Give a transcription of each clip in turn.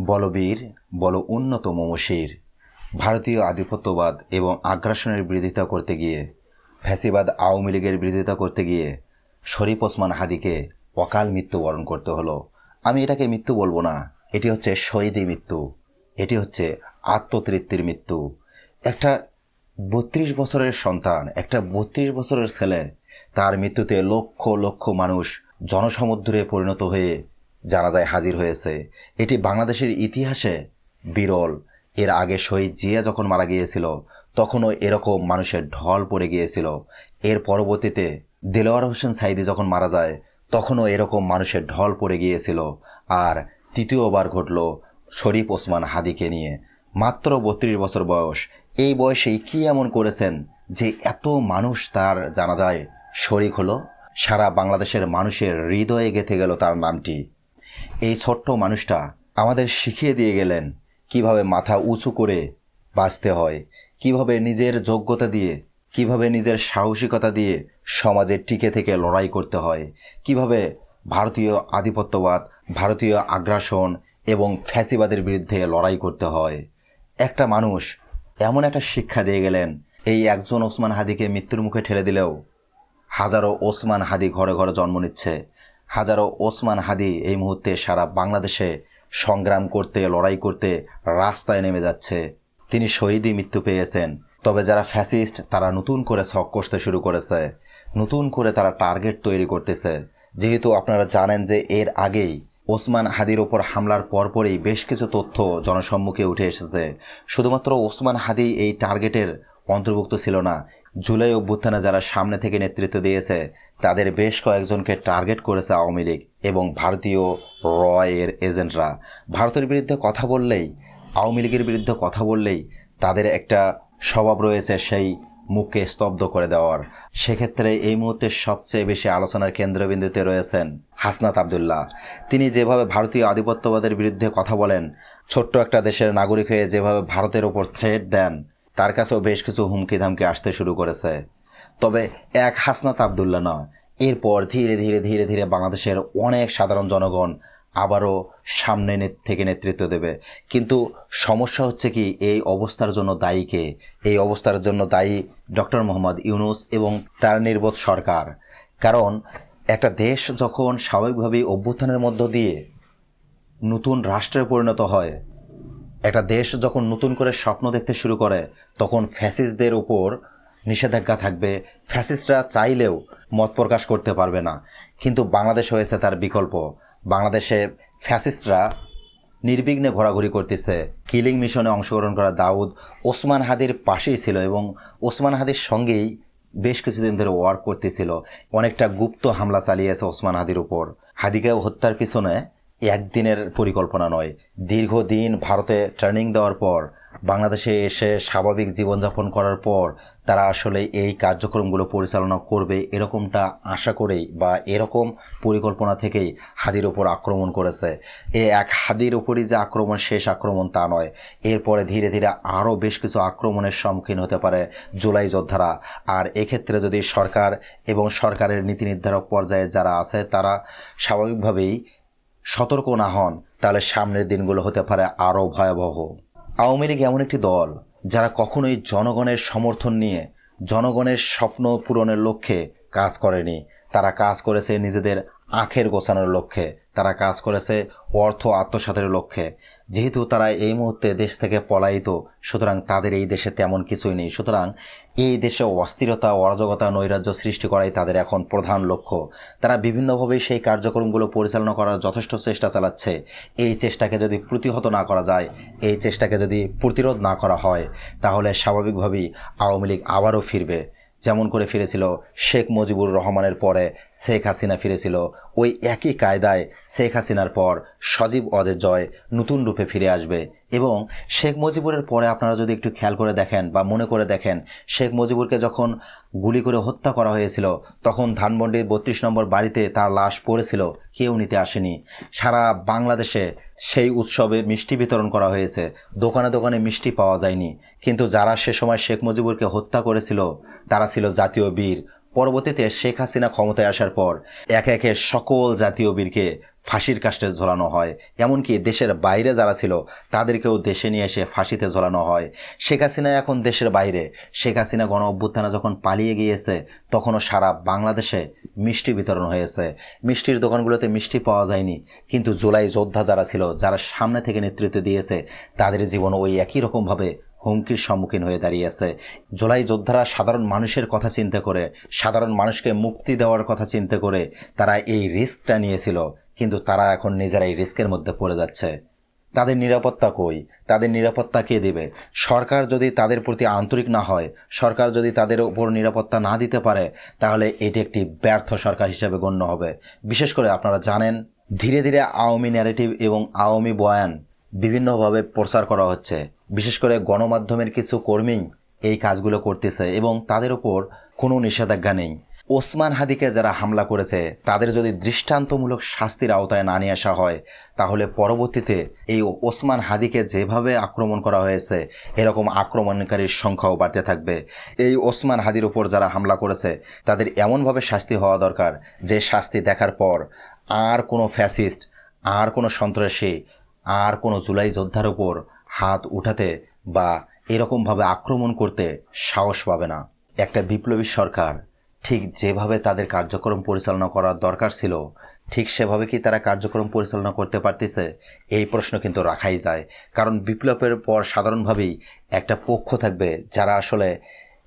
বলবীর, বল উন্নত মমশির ভারতীয় আধিপত্যবাদ এবং আগ্রাসনের বিরোধিতা করতে গিয়ে, ফ্যাসিবাদ আওয়ামী লীগের বিরোধিতা করতে গিয়ে শরীফ ওসমান হাদিকে অকাল মৃত্যুবরণ করতে হলো। আমি এটাকে মৃত্যু বলব না। এটি হচ্ছে শহীদি মৃত্যু। এটি হচ্ছে আত্মতৃপ্তির মৃত্যু। একটা বত্রিশ বছরের সন্তান, একটা বত্রিশ বছরের ছেলে, তার মৃত্যুতে লক্ষ লক্ষ মানুষ জনসমুদ্রে পরিণত হয়ে জানাজায় হাজির হয়েছে। এটি বাংলাদেশের ইতিহাসে বিরল। এর আগে শহীদ জিয়া যখন মারা গিয়েছিল, তখনও এরকম মানুষের ঢল পড়ে গিয়েছিল। এর পরবর্তীতে দেলোয়ার হোসেন সাইদি যখন মারা যায়, তখনও এরকম মানুষের ঢল পড়ে গিয়েছিল। আর তৃতীয়বার ঘটল শরীফ ওসমান হাদিকে নিয়ে। মাত্র বত্রিশ বছর বয়স। এই বয়সেই কি এমন করেছেন যে এত মানুষ তার জানা যায় শরিক হলো? সারা বাংলাদেশের মানুষের হৃদয়ে গেঁথে গেল তার নামটি। এই ছোট্ট মানুষটা আমাদের শিখিয়ে দিয়ে গেলেন কীভাবে মাথা উঁচু করে বাঁচতে হয়, কীভাবে নিজের যোগ্যতা দিয়ে, কীভাবে নিজের সাহসিকতা দিয়ে সমাজে টিকে থেকে লড়াই করতে হয়, কীভাবে ভারতীয় আধিপত্যবাদ, ভারতীয় আগ্রাসন এবং ফ্যাসিবাদের বিরুদ্ধে লড়াই করতে হয়। একটা মানুষ এমন একটা শিক্ষা দিয়ে গেলেন, এই একজন ওসমান হাদিকে মৃত্যুর মুখে ঠেলে দিলেও হাজারো ওসমান হাদি ঘরে ঘরে জন্ম নিচ্ছে। হাজারো ওসমান হাদি এই মুহূর্তে সারা বাংলাদেশে সংগ্রাম করতে, লড়াই করতে রাস্তায় নেমে যাচ্ছে। তিনি শহীদই মৃত্যু পেয়েছেন। তবে যারা ফ্যাসিস্ট, তারা নতুন করে ছক কষতে শুরু করেছে। নতুন করে তারা টার্গেট তৈরি করতেছে। যেহেতু আপনারা জানেন যে এর আগেই ওসমান হাদির ওপর হামলার পরপরই বেশ কিছু তথ্য জনসম্মুখে উঠে এসেছে। শুধুমাত্র ওসমান হাদি এই টার্গেটের অন্তর্ভুক্ত ছিল না জুলাই অভ্যুত্থানে যারা সামনে থেকে নেতৃত্ব দিয়েছে, তাদের বেশ কয়েকজনকে টার্গেট করেছে আওয়ামী লীগ এবং ভারতীয় র এর এজেন্টরা। ভারতের বিরুদ্ধে কথা বললেই, আওয়ামী লীগের বিরুদ্ধে কথা বললেই তাদের একটা স্বভাব রয়েছে সেই মুখকে স্তব্ধ করে দেওয়ার। সেক্ষেত্রে এই মুহূর্তে সবচেয়ে বেশি আলোচনার কেন্দ্রবিন্দুতে রয়েছেন হাসনাত আবদুল্লাহ। তিনি যেভাবে ভারতীয় আধিপত্যবাদের বিরুদ্ধে কথা বলেন, ছোট্ট একটা দেশের নাগরিক হয়ে যেভাবে ভারতের ওপর থ্রেট দেন তার কাছেও বেশ কিছু হুমকি ধামকি আসতে শুরু করেছে। তবে এক হাসনাত আবদুল্লাহ নয়, এরপর ধীরে ধীরে ধীরে ধীরে বাংলাদেশের অনেক সাধারণ জনগণ আবারও সামনে থেকে নেতৃত্ব দেবে। কিন্তু সমস্যা হচ্ছে কি, এই অবস্থার জন্য দায়ীকে এই অবস্থার জন্য দায়ী ডক্টর মোহাম্মদ ইউনুস এবং তার নির্বোধ সরকার। কারণ একটা দেশ যখন স্বাভাবিকভাবেই অভ্যুত্থানের মধ্য দিয়ে নতুন রাষ্ট্রে পরিণত হয় একটা দেশ যখন নতুন করে স্বপ্ন দেখতে শুরু করে, তখন ফ্যাসিস্টদের উপর নিষেধাজ্ঞা থাকবে। ফ্যাসিস্টরা চাইলেও মত প্রকাশ করতে পারবে না। কিন্তু বাংলাদেশ হয়েছে তার বিকল্প। বাংলাদেশে ফ্যাসিস্টরা নির্বিঘ্নে ঘোরাঘুরি করতেছে। কিলিং মিশনে অংশগ্রহণ করা দাউদ ওসমান হাদির পাশেই ছিল এবং ওসমান হাদির সঙ্গেই বেশ কিছুদিন ধরে ওয়ার্ক করতেছিল। অনেকটা গুপ্ত হামলা চালিয়েছে ওসমান হাদির উপর। হাদিকে হত্যার পিছনে একদিনের পরিকল্পনা নয়। দীর্ঘদিন ভারতে ট্রেনিং দেওয়ার পর, বাংলাদেশে এসে স্বাভাবিক জীবনযাপন করার পর তারা আসলে এই কার্যক্রমগুলো পরিচালনা করবে এরকমটা আশা করেই বা এরকম পরিকল্পনা থেকেই হাদির ওপর আক্রমণ করেছে। এ এক হাদির ওপরই যে আক্রমণ, শেষ আক্রমণ তা নয়। এরপরে ধীরে ধীরে আরও বেশ কিছু আক্রমণের সম্মুখীন হতে পারে জুলাই যোদ্ধারা। আর এক্ষেত্রে যদি সরকার এবং সরকারের নীতি নির্ধারক পর্যায়ে যারা আছে, তারা স্বাভাবিকভাবেই সতর্ক না হন, তাহলে সামনের দিনগুলো হতে পারে আরও ভয়াবহ। আওয়ামী লীগ এমন একটি দল, যারা কখনোই জনগণের সমর্থন নিয়ে, জনগণের স্বপ্ন পূরণের লক্ষ্যে কাজ করেনি। তারা কাজ করেছে নিজেদের আখের গোছানোর লক্ষ্যে। তারা কাজ করেছে অর্থ আত্মসাতের লক্ষ্যে। যেহেতু তারা এই মুহূর্তে দেশ থেকে পলায়িত, সুতরাং তাদের এই দেশে তেমন কিছুই নেই। সুতরাং এই দেশে অস্থিরতা অরাজকতা নৈরাজ্য সৃষ্টি করাই তাদের এখন প্রধান লক্ষ্য। তারা বিভিন্নভাবে সেই কার্যক্রমগুলো পরিচালনা করার যথেষ্ট চেষ্টা চালাচ্ছে। এই চেষ্টাকে যদি প্রতিহত না করা যায়, এই চেষ্টাকে যদি প্রতিরোধ না করা হয়, তাহলে স্বাভাবিকভাবেই আওয়ামী লীগ আবারও ফিরবে। যেমন করে ফিরেছিল শেখ মুজিবুর রহমানের পরে শেখ হাসিনা ফিরেছিল ওই একই কায়দায় শেখ হাসিনার পর সজীব অদের জয় নতুন রূপে ফিরে আসবে এবং শেখ মুজিবুরের পরে আপনারা যদি একটু খেয়াল করে দেখেন বা মনে করে দেখেন, শেখ মুজিবুরকে যখন গুলি করে হত্যা করা হয়েছিল, তখন ধানমন্ডির বত্রিশ নম্বর বাড়িতে তার লাশ পড়েছিল, কেউ নিতে আসেনি। সারা বাংলাদেশে সেই উৎসবে মিষ্টি বিতরণ করা হয়েছে। দোকানে দোকানে মিষ্টি পাওয়া যায়নি। কিন্তু যারা সে সময় শেখ মুজিবুরকে হত্যা করেছিল, তারা ছিল জাতীয় বীর পরবর্তীতে শেখ হাসিনা ক্ষমতায় আসার পর একে একে সকল জাতীয় বীরকে ফাঁসির কাষ্টে ঝোলানো হয়। এমনকি দেশের বাইরে যারা ছিল, তাদেরকেও দেশে নিয়ে এসে ফাঁসিতে ঝোলানো হয়। শেখ হাসিনা এখন দেশের বাইরে। শেখ হাসিনা গণ অভ্যুত্থানে যখন পালিয়ে গিয়েছে, তখনও সারা বাংলাদেশে মিষ্টি বিতরণ হয়েছে। মিষ্টির দোকানগুলোতে মিষ্টি পাওয়া যায়নি। কিন্তু জুলাই যোদ্ধা যারা ছিল, যারা সামনে থেকে নেতৃত্ব দিয়েছে, তাদের জীবন ওই একই রকমভাবে হুমকির সম্মুখীন হয়ে দাঁড়িয়েছে। জোলাই যোদ্ধারা সাধারণ মানুষের কথা চিন্তা করে, সাধারণ মানুষকে মুক্তি দেওয়ার কথা চিন্তা করে তারা এই রিস্কটা নিয়েছিল, কিন্তু তারা এখন নিজেরাই রিস্কের মধ্যে পড়ে যাচ্ছে। তাদের নিরাপত্তা কই? তাদের নিরাপত্তা কে দেবে? সরকার যদি তাদের প্রতি আন্তরিক না হয়, সরকার যদি তাদের উপর নিরাপত্তা না দিতে পারে, তাহলে এটি একটি ব্যর্থ সরকার হিসেবে গণ্য হবে। বিশেষ করে আপনারা জানেন, ধীরে ধীরে আওয়ামী ন্যারেটিভ এবং আওয়ামী বয়ান বিভিন্নভাবে প্রচার করা হচ্ছে। বিশেষ করে গণমাধ্যমের কিছু কর্মী এই কাজগুলো করতেছে এবং তাদের উপর কোনো নিষেধাজ্ঞা নেই। ওসমান হাদিকে যারা হামলা করেছে, তাদের যদি দৃষ্টান্তমূলক শাস্তির আওতায় না নিয়ে আসা হয়, তাহলে পরবর্তীতে এই ওসমান হাদিকে যেভাবে আক্রমণ করা হয়েছে, এরকম আক্রমণকারীর সংখ্যাও বাড়তে থাকবে। এই ওসমান হাদির উপর যারা হামলা করেছে, তাদের এমনভাবে শাস্তি হওয়া দরকার যে শাস্তি দেখার পর আর কোনো ফ্যাসিস্ট, আর কোনো সন্ত্রাসী আর কোনো জুলাই যোদ্ধার ওপর হাত উঠাতে বা এরকমভাবে আক্রমণ করতে সাহস পাবে না। একটা বিপ্লবী সরকার ঠিক যেভাবে তাদের কার্যক্রম পরিচালনা করার দরকার ছিল, ঠিক সেভাবে কি তারা কার্যক্রম পরিচালনা করতে পারতেছে, এই প্রশ্ন কিন্তু রাখাই যায়। কারণ বিপ্লবের পর সাধারণভাবেই একটা পক্ষ থাকবে যারা আসলে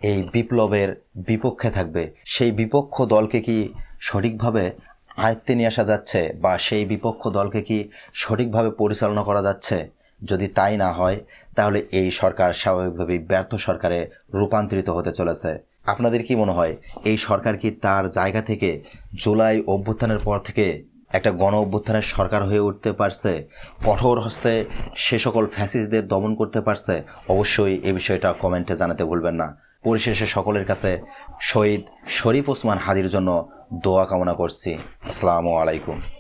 এই বিপ্লবের বিপক্ষে থাকবে। সেই বিপক্ষ দলকে কি সঠিকভাবে আয়ত্তে নিয়ে আসা যাচ্ছে বা সেই বিপক্ষ দলকে কি সঠিকভাবে পরিচালনা করা যাচ্ছে? যদি তাই না হয়, তাহলে এই সরকার স্বাভাবিকভাবেই ব্যর্থ সরকারে রূপান্তরিত হতে চলেছে। আপনাদের কি মনে হয়, এই সরকার কি তার জায়গা থেকে জুলাই অভ্যুত্থানের পর থেকে একটা গণ অভ্যুত্থানের সরকার হয়ে উঠতে পারছে? কঠোর হস্তে সে সকল ফ্যাসিসদের দমন করতে পারছে? অবশ্যই এই বিষয়টা কমেন্টে জানাতে ভুলবেন না। পরিশেষে সকলের কাছে শহীদ শরীফ ওসমান হাদির জন্য দোয়া কামনা করছি। আসসালামু আলাইকুম।